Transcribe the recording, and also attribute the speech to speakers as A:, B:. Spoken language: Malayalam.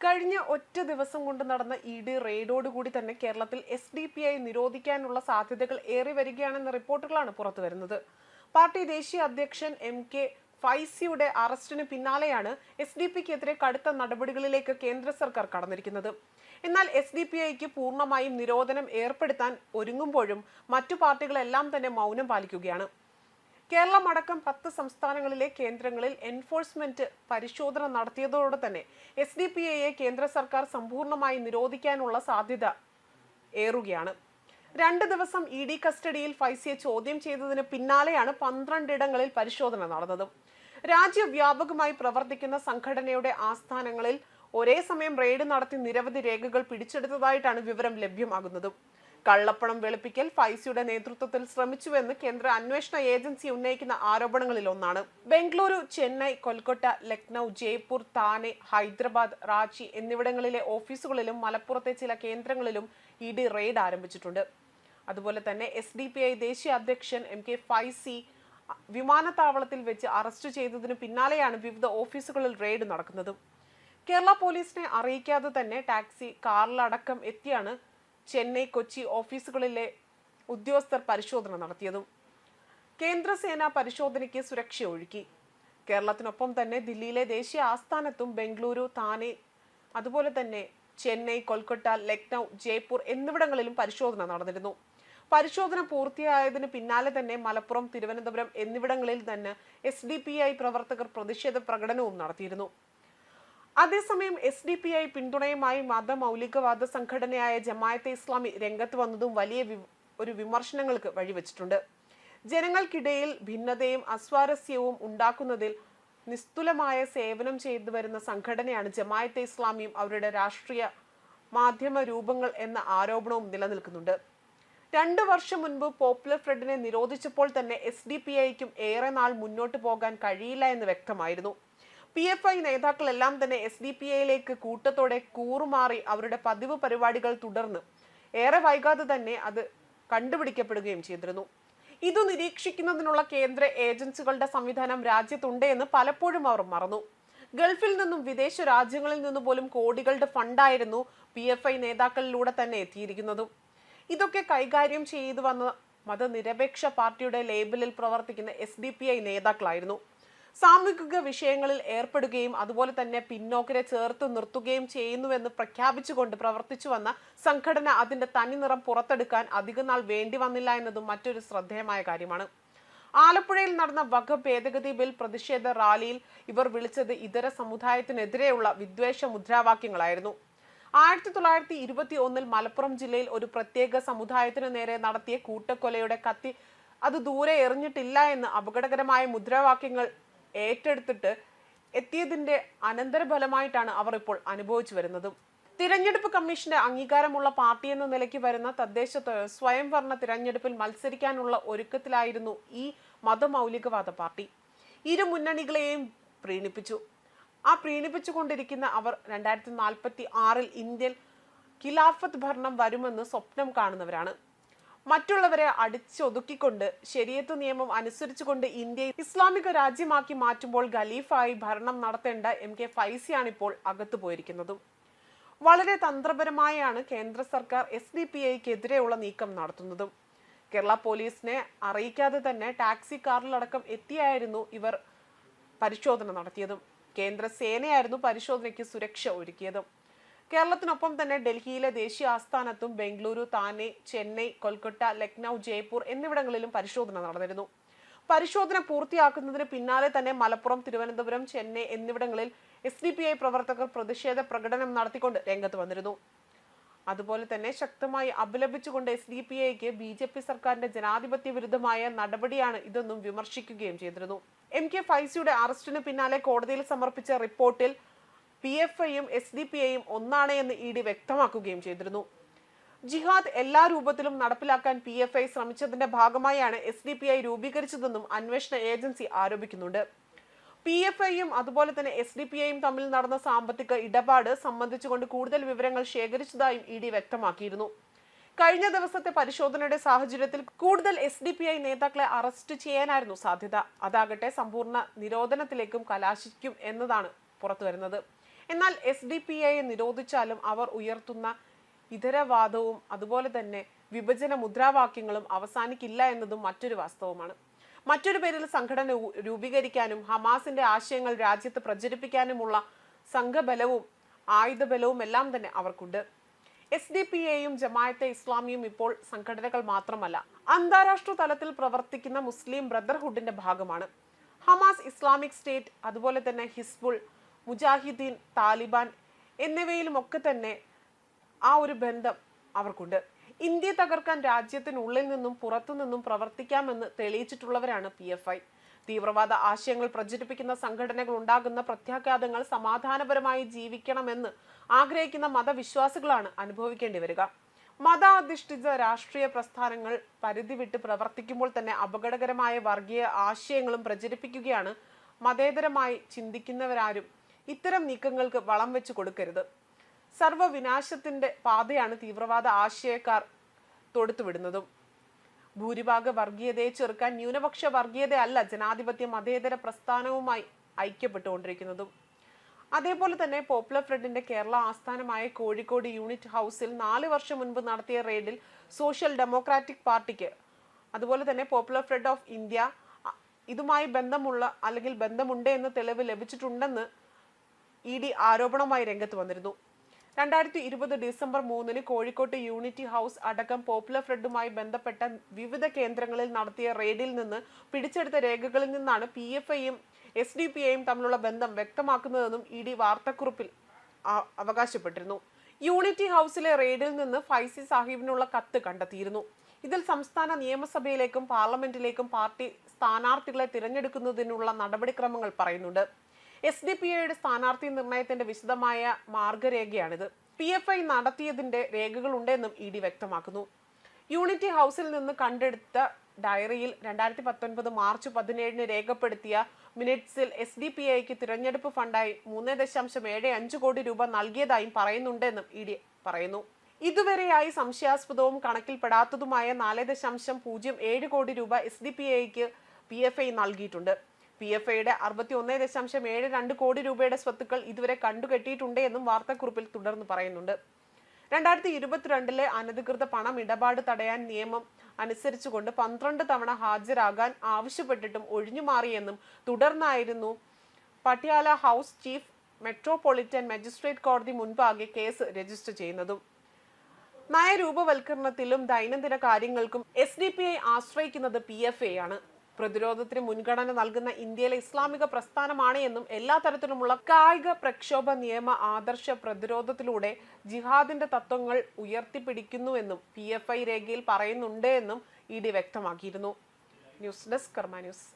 A: കഴിഞ്ഞ ഒറ്റ ദിവസം കൊണ്ട് നടന്ന ഇ ഡി റെയ്ഡോടുകൂടി തന്നെ കേരളത്തിൽ എസ് ഡി പി ഐ നിരോധിക്കാനുള്ള സാധ്യതകൾ ഏറി വരികയാണെന്ന റിപ്പോർട്ടുകളാണ് പുറത്തുവരുന്നത് പാർട്ടി ദേശീയ അധ്യക്ഷൻ എം കെ ഫൈസിയുടെ അറസ്റ്റിന് പിന്നാലെയാണ് എസ് ഡി പിക്കെതിരെ കടുത്ത നടപടികളിലേക്ക് കേന്ദ്ര സർക്കാർ കടന്നിരിക്കുന്നത്. എന്നാൽ എസ് ഡി പി ഐക്ക് പൂർണമായും നിരോധനം ഏർപ്പെടുത്താൻ ഒരുങ്ങുമ്പോഴും മറ്റു പാർട്ടികളെല്ലാം തന്നെ മൗനം പാലിക്കുകയാണ്. കേരളം അടക്കം പത്ത് സംസ്ഥാനങ്ങളിലെ കേന്ദ്രങ്ങളിൽ എൻഫോഴ്സ്മെന്റ് പരിശോധന നടത്തിയതോടെ തന്നെ എസ് ഡി പി ഐയെ കേന്ദ്ര സർക്കാർ സമ്പൂർണമായി നിരോധിക്കാനുള്ള സാധ്യത ഏറുകയാണ്. രണ്ട് ദിവസം ഇ ഡി കസ്റ്റഡിയിൽ ഫൈസിയെ ചോദ്യം ചെയ്തതിന് പിന്നാലെയാണ് പന്ത്രണ്ടിടങ്ങളിൽ പരിശോധന നടന്നത്. രാജ്യവ്യാപകമായി പ്രവർത്തിക്കുന്ന സംഘടനയുടെ ആസ്ഥാനങ്ങളിൽ ഒരേ സമയം റെയ്ഡ് നടത്തി നിരവധി രേഖകൾ പിടിച്ചെടുത്തതായിട്ടാണ് വിവരം ലഭ്യമാകുന്നത്. കള്ളപ്പണം വെളുപ്പിക്കൽ ഫൈസിയുടെ നേതൃത്വത്തിൽ ശ്രമിച്ചുവെന്ന് കേന്ദ്ര അന്വേഷണ ഏജൻസി ഉന്നയിക്കുന്ന ആരോപണങ്ങളിൽ ഒന്നാണ് ബംഗളൂരു ചെന്നൈ കൊൽക്കത്ത ലക്നൗ ജയ്പൂർ താനെ ഹൈദരാബാദ് റാച്ചി എന്നിവിടങ്ങളിലെ ഓഫീസുകളിലും മലപ്പുറത്തെ ചില കേന്ദ്രങ്ങളിലും ഇ ഡി റെയ്ഡ് ആരംഭിച്ചിട്ടുണ്ട്. അതുപോലെ തന്നെ എസ് ഡി പി ഐ ദേശീയ അധ്യക്ഷൻ എം കെ ഫൈസി വിമാനത്താവളത്തിൽ വെച്ച് അറസ്റ്റ് ചെയ്തതിനു പിന്നാലെയാണ് വിവിധ ഓഫീസുകളിൽ റെയ്ഡ് നടക്കുന്നത്. കേരള പോലീസിനെ അറിയിക്കാതെ തന്നെ ടാക്സി കാറിലടക്കം എത്തിയാണ് ചെന്നൈ കൊച്ചി ഓഫീസുകളിലെ ഉദ്യോഗസ്ഥർ പരിശോധന നടത്തിയതും കേന്ദ്രസേന പരിശോധനയ്ക്ക് സുരക്ഷ ഒഴുക്കി. കേരളത്തിനൊപ്പം തന്നെ ദില്ലിയിലെ ദേശീയ ആസ്ഥാനത്തും ബംഗളൂരു താനെ അതുപോലെ തന്നെ ചെന്നൈ കൊൽക്കത്ത ലക്നൗ ജയ്പൂർ എന്നിവിടങ്ങളിലും പരിശോധന നടന്നിരുന്നു. പരിശോധന പൂർത്തിയായതിന് പിന്നാലെ തന്നെ മലപ്പുറം തിരുവനന്തപുരം എന്നിവിടങ്ങളിൽ തന്നെ എസ് പ്രവർത്തകർ പ്രതിഷേധ പ്രകടനവും നടത്തിയിരുന്നു. അതേസമയം എസ് ഡി പി ഐ പിന്തുണയുമായി മതമൗലികവാദ സംഘടനയായ ജമായത്തെ ഇസ്ലാമി രംഗത്ത് വന്നതും വലിയ ഒരു വിമർശനങ്ങൾക്ക് വഴിവെച്ചിട്ടുണ്ട്. ജനങ്ങൾക്കിടയിൽ ഭിന്നതയും അസ്വാരസ്യവും ഉണ്ടാക്കുന്നതിൽ നിസ്തുലമായ സേവനം ചെയ്തു വരുന്ന സംഘടനയാണ് ജമായത്തെ ഇസ്ലാമിയും അവരുടെ രാഷ്ട്രീയ മാധ്യമ രൂപങ്ങൾ എന്ന ആരോപണവും നിലനിൽക്കുന്നുണ്ട്. രണ്ടു വർഷം മുൻപ് പോപ്പുലർ ഫ്രണ്ടിനെ നിരോധിച്ചപ്പോൾ തന്നെ എസ് ഡി പി ഐക്കും ഏറെ നാൾ മുന്നോട്ട് പോകാൻ കഴിയില്ല എന്ന് വ്യക്തമായിരുന്നു. പി എഫ് ഐ നേതാക്കളെല്ലാം തന്നെ എസ് ഡി പി ഐയിലേക്ക് കൂട്ടത്തോടെ കൂറുമാറി അവരുടെ പതിവ് പരിപാടികൾ തുടർന്ന് ഏറെ വൈകാതെ തന്നെ അത് കണ്ടുപിടിക്കപ്പെടുകയും ചെയ്തിരുന്നു. ഇത് നിരീക്ഷിക്കുന്നതിനുള്ള കേന്ദ്ര ഏജൻസികളുടെ സംവിധാനം രാജ്യത്തുണ്ട് എന്ന് പലപ്പോഴും അവർ മറന്നു. ഗൾഫിൽ നിന്നും വിദേശ രാജ്യങ്ങളിൽ നിന്നും പോലും കോടികളുടെ ഫണ്ടായിരുന്നു പി എഫ് ഐ നേതാക്കളിലൂടെ തന്നെ എത്തിയിരിക്കുന്നതും. ഇതൊക്കെ കൈകാര്യം ചെയ്തു വന്ന മതനിരപേക്ഷ പാർട്ടിയുടെ ലേബലിൽ പ്രവർത്തിക്കുന്ന എസ് ഡി പി ഐ നേതാക്കളായിരുന്നു. സാമൂഹിക വിഷയങ്ങളിൽ ഏർപ്പെടുകയും അതുപോലെ തന്നെ പിന്നോക്കരെ ചേർത്ത് നിർത്തുകയും ചെയ്യുന്നുവെന്ന് പ്രഖ്യാപിച്ചുകൊണ്ട് പ്രവർത്തിച്ചു വന്ന സംഘടന അതിന്റെ തനിനിറം പുറത്തെടുക്കാൻ അധികനാൾ വേണ്ടി വന്നില്ല എന്നതും മറ്റൊരു ശ്രദ്ധേയമായ കാര്യമാണ്. ആലപ്പുഴയിൽ നടന്ന വക ഭേദഗതി ബിൽ പ്രതിഷേധ റാലിയിൽ ഇവർ വിളിച്ചത് ഇതര സമുദായത്തിനെതിരെയുള്ള വിദ്വേഷ മുദ്രാവാക്യങ്ങളായിരുന്നു. ആയിരത്തി തൊള്ളായിരത്തി ഇരുപത്തി ഒന്നിൽ മലപ്പുറം ജില്ലയിൽ ഒരു പ്രത്യേക സമുദായത്തിന് നേരെ നടത്തിയ കൂട്ടക്കൊലയുടെ കത്തി അത് ദൂരെ എറിഞ്ഞിട്ടില്ല എന്ന് അപകടകരമായ മുദ്രാവാക്യങ്ങൾ ഏറ്റെടുത്തിട്ട് എത്തിയതിന്റെ അനന്തരഫലമായിട്ടാണ് അവർ ഇപ്പോൾ അനുഭവിച്ചു വരുന്നതും. തിരഞ്ഞെടുപ്പ് കമ്മീഷന്റെ അംഗീകാരമുള്ള പാർട്ടി എന്ന നിലയ്ക്ക് വരുന്ന തദ്ദേശ സ്വയംഭരണ തിരഞ്ഞെടുപ്പിൽ മത്സരിക്കാനുള്ള ഒരുക്കത്തിലായിരുന്നു ഈ മതമൗലികവാദ പാർട്ടി. ഇരു മുന്നണികളെയും പ്രീണിപ്പിച്ചു. ആ പ്രീണിപ്പിച്ചുകൊണ്ടിരിക്കുന്ന അവർ രണ്ടായിരത്തി നാൽപ്പത്തി ആറിൽ ഇന്ത്യൻ ഖിലാഫത്ത് ഭരണം വരുമെന്ന് സ്വപ്നം കാണുന്നവരാണ്. മറ്റുള്ളവരെ അടിച്ചൊതുക്കിക്കൊണ്ട് ശരിയത്ത് നിയമം അനുസരിച്ചുകൊണ്ട് ഇന്ത്യയെ ഇസ്ലാമിക രാജ്യമാക്കി മാറ്റുമ്പോൾ ഖലീഫായി ഭരണം നടത്തേണ്ട എം കെ ഫൈസിയാണ് ഇപ്പോൾ അകത്തു പോയിരിക്കുന്നതും. വളരെ തന്ത്രപരമായാണ് കേന്ദ്ര സർക്കാർ എസ് ഡി പി ഐക്കെതിരെയുള്ള നീക്കം നടത്തുന്നതും. കേരള പോലീസിനെ അറിയിക്കാതെ തന്നെ ടാക്സി കാറിലടക്കം എത്തിയായിരുന്നു ഇവർ പരിശോധന നടത്തിയതും. കേന്ദ്ര സേനയായിരുന്നു പരിശോധനയ്ക്ക് സുരക്ഷ ഒരുക്കിയതും. കേരളത്തിനൊപ്പം തന്നെ ഡൽഹിയിലെ ദേശീയ ആസ്ഥാനത്തും ബംഗളൂരു താനെ ചെന്നൈ കൊൽക്കത്ത ലക്നൗ ജയ്പൂർ എന്നിവിടങ്ങളിലും പരിശോധന നടന്നിരുന്നു. പരിശോധന പൂർത്തിയാക്കുന്നതിന് പിന്നാലെ തന്നെ മലപ്പുറം തിരുവനന്തപുരം ചെന്നൈ എന്നിവിടങ്ങളിൽ എസ് ഡി പി ഐ പ്രവർത്തകർ പ്രതിഷേധ പ്രകടനം നടത്തിക്കൊണ്ട് രംഗത്ത് വന്നിരുന്നു. അതുപോലെ തന്നെ ശക്തമായി അപലപിച്ചുകൊണ്ട് എസ് ഡി പി ഐക്ക് ബി ജെ പി സർക്കാരിന്റെ ജനാധിപത്യ വിരുദ്ധമായ നടപടിയാണ് ഇതെന്നും വിമർശിക്കുകയും ചെയ്തിരുന്നു. എം കെ ഫൈസിയുടെ അറസ്റ്റിന് പിന്നാലെ കോടതിയിൽ സമർപ്പിച്ച റിപ്പോർട്ടിൽ പി എഫ് ഐയും എസ് ഡി പി ഐയും ഒന്നാണ് എന്ന് ഇ ഡി വ്യക്തമാക്കുകയും ചെയ്തിരുന്നു. ജിഹാദ് എല്ലാ രൂപത്തിലും നടപ്പിലാക്കാൻ പി എഫ് ഐ ശ്രമിച്ചതിന്റെ ഭാഗമായാണ് എസ് ഡി പി ഐ രൂപീകരിച്ചതെന്നും അന്വേഷണ ഏജൻസി ആരോപിക്കുന്നുണ്ട്. പി എഫ് ഐയും അതുപോലെ തന്നെ എസ് ഡി പി ഐയും തമ്മിൽ നടന്ന സാമ്പത്തിക ഇടപാട് സംബന്ധിച്ചുകൊണ്ട് കൂടുതൽ വിവരങ്ങൾ ശേഖരിച്ചതായും ഇ ഡി വ്യക്തമാക്കിയിരുന്നു. കഴിഞ്ഞ ദിവസത്തെ പരിശോധനയുടെ സാഹചര്യത്തിൽ കൂടുതൽ എസ് ഡി പി ഐ നേതാക്കളെ അറസ്റ്റ് ചെയ്യാനായിരുന്നു സാധ്യത. അതാകട്ടെ സമ്പൂർണ നിരോധനത്തിലേക്കും കലാശിക്കും എന്നതാണ് പുറത്തുവരുന്നത്. എന്നാൽ എസ് ഡി പി ഐയെ നിരോധിച്ചാലും അവർ ഉയർത്തുന്ന ഇതരവാദവും അതുപോലെ തന്നെ വിഭജന മുദ്രാവാക്യങ്ങളും അവസാനിക്കില്ല എന്നതും മറ്റൊരു വാസ്തവമാണ്. മറ്റൊരു പേരിൽ സംഘടന രൂപീകരിക്കാനും ഹമാസിന്റെ ആശയങ്ങൾ രാജ്യത്ത് പ്രചരിപ്പിക്കാനുമുള്ള സംഘബലവും ആയുധബലവും എല്ലാം തന്നെ അവർക്കുണ്ട്. എസ് ഡി പി എയും ജമായത്തെ ഇസ്ലാമിയും ഇപ്പോൾ സംഘടനകൾ മാത്രമല്ല അന്താരാഷ്ട്ര തലത്തിൽ പ്രവർത്തിക്കുന്ന മുസ്ലിം ബ്രദർഹുഡിന്റെ ഭാഗമാണ്. ഹമാസ് ഇസ്ലാമിക് സ്റ്റേറ്റ് അതുപോലെ തന്നെ ഹിസ്ബുൾ മുജാഹിദ്ദീൻ താലിബാൻ എന്നിവയിലുമൊക്കെ തന്നെ ആ ഒരു ബന്ധം അവർക്കുണ്ട്. ഇന്ത്യ തകർക്കാൻ രാജ്യത്തിനുള്ളിൽ നിന്നും പുറത്തു നിന്നും പ്രവർത്തിക്കാമെന്ന് തെളിയിച്ചിട്ടുള്ളവരാണ് പി എഫ് ഐ തീവ്രവാദ ആശയങ്ങൾ പ്രചരിപ്പിക്കുന്ന സംഘടനകൾ ഉണ്ടാകുന്ന പ്രത്യാഘാതങ്ങൾ സമാധാനപരമായി ജീവിക്കണമെന്ന് ആഗ്രഹിക്കുന്ന മതവിശ്വാസികളാണ് അനുഭവിക്കേണ്ടി വരിക. മതാധിഷ്ഠിത രാഷ്ട്രീയ പ്രസ്ഥാനങ്ങൾ പരിധി വിട്ട് പ്രവർത്തിക്കുമ്പോൾ തന്നെ അപകടകരമായ വർഗീയ ആശയങ്ങളും പ്രചരിപ്പിക്കുകയാണ് മതേതരമായി ചിന്തിക്കുന്നവരാരും ഇത്തരം നീക്കങ്ങൾക്ക് വളം വെച്ച് കൊടുക്കരുത്. സർവവിനാശത്തിന്റെ പാതയാണ് തീവ്രവാദ ആശയക്കാർ തൊടുത്തുവിടുന്നതും ഭൂരിഭാഗ വർഗീയതയെ ചെറുക്കാൻ ന്യൂനപക്ഷ വർഗീയത അല്ല ജനാധിപത്യ മതേതര പ്രസ്ഥാനവുമായി ഐക്യപ്പെട്ടുകൊണ്ടിരിക്കുന്നതും. അതേപോലെ തന്നെ പോപ്പുലർ ഫ്രണ്ടിന്റെ കേരള ആസ്ഥാനമായ കോഴിക്കോട് യൂണിറ്റ് ഹൗസിൽ നാല് വർഷം മുൻപ് നടത്തിയ റെയ്ഡിൽ സോഷ്യൽ ഡെമോക്രാറ്റിക് പാർട്ടിക്ക് അതുപോലെ തന്നെ പോപ്പുലർ ഫ്രണ്ട് ഓഫ് ഇന്ത്യ ഇതുമായി ബന്ധമുള്ള അല്ലെങ്കിൽ ബന്ധമുണ്ട് എന്ന തെളിവ് ലഭിച്ചിട്ടുണ്ടെന്ന് ഇ ഡി ആരോപണവുമായി രംഗത്ത് വന്നിരുന്നു. രണ്ടായിരത്തി ഇരുപത് ഡിസംബർ മൂന്നിന് കോഴിക്കോട്ട് യൂണിറ്റി ഹൗസ് അടക്കം പോപ്പുലർ ഫ്രണ്ടുമായി ബന്ധപ്പെട്ട വിവിധ കേന്ദ്രങ്ങളിൽ നടത്തിയ റെയ്ഡിൽ നിന്ന് പിടിച്ചെടുത്ത രേഖകളിൽ നിന്നാണ് പി എഫ് ഐയും എസ് ഡി പി ഐയും തമ്മിലുള്ള ബന്ധം വ്യക്തമാക്കുന്നതെന്നും ഇ ഡി വാർത്താക്കുറിപ്പിൽ അവകാശപ്പെട്ടിരുന്നു. യൂണിറ്റി ഹൗസിലെ റെയ്ഡിൽ നിന്ന് ഫൈസി സാഹിബിനുള്ള കത്ത് കണ്ടെത്തിയിരുന്നു. ഇതിൽ സംസ്ഥാന നിയമസഭയിലേക്കും പാർലമെന്റിലേക്കും പാർട്ടി സ്ഥാനാർത്ഥികളെ തിരഞ്ഞെടുക്കുന്നതിനുള്ള നടപടിക്രമങ്ങൾ പറയുന്നുണ്ട്. എസ് ഡി പി ഐയുടെ സ്ഥാനാർത്ഥി നിർണയത്തിന്റെ വിശദമായ മാർഗരേഖയാണിത്. പി എഫ് ഐ നടത്തിയതിന്റെ രേഖകളുണ്ടെന്നും ഇ ഡി വ്യക്തമാക്കുന്നു. യൂണിറ്റി ഹൗസിൽ നിന്ന് കണ്ടെടുത്ത ഡയറിയിൽ രണ്ടായിരത്തി പത്തൊൻപത് മാർച്ച് പതിനേഴിന് രേഖപ്പെടുത്തിയ മിനിറ്റ്സിൽ എസ് ഡി പി ഐക്ക് തിരഞ്ഞെടുപ്പ് ഫണ്ടായി മൂന്ന് ദശാംശം ഏഴ് അഞ്ച് കോടി രൂപ നൽകിയതായും പറയുന്നുണ്ടെന്നും ഇ ഡി പറയുന്നു. ഇതുവരെയായി സംശയാസ്പദവും കണക്കിൽപ്പെടാത്തതുമായ നാല് ദശാംശം പൂജ്യം ഏഴ് കോടി രൂപ എസ് ഡി പി ഐക്ക് പി എഫ് ഐ നൽകിയിട്ടുണ്ട്. പി എഫ് ഐയുടെ അറുപത്തി ഒന്ന് ദശാംശം ഏഴ് രണ്ട് കോടി രൂപയുടെ സ്വത്തുക്കൾ ഇതുവരെ കണ്ടുകെട്ടിയിട്ടുണ്ട് എന്നും വാർത്താക്കുറിപ്പിൽ തുടർന്ന് പറയുന്നുണ്ട്. രണ്ടായിരത്തി ഇരുപത്തിരണ്ടിലെ അനധികൃത പണം ഇടപാട് തടയാൻ നിയമം അനുസരിച്ചുകൊണ്ട് പന്ത്രണ്ട് തവണ ഹാജരാകാൻ ആവശ്യപ്പെട്ടിട്ടും ഒഴിഞ്ഞുമാറിയെന്നും തുടർന്നായിരുന്നു Patiala House chief metropolitan magistrate കോടതി മുൻപാകെ കേസ് രജിസ്റ്റർ ചെയ്യുന്നതും. നയരൂപവൽക്കരണത്തിലും ദൈനംദിന കാര്യങ്ങൾക്കും എസ് ഡി പി ഐ ആശ്രയിക്കുന്നത് പി എഫ് എ ആണ് പ്രതിരോധത്തിന് മുൻഗണന നൽകുന്ന ഇന്ത്യയിലെ ഇസ്ലാമിക പ്രസ്ഥാനമാണ് എന്നും എല്ലാ തരത്തിലുമുള്ള കായിക പ്രക്ഷോഭ നിയമ ആദർശ പ്രതിരോധത്തിലൂടെ ജിഹാദിന്റെ തത്വങ്ങൾ ഉയർത്തിപ്പിടിക്കുന്നുവെന്നും പി എഫ് ഐ രേഖയിൽ പറയുന്നുണ്ട് എന്നും ഇ ഡി വ്യക്തമാക്കിയിരുന്നു. News desk Karma news.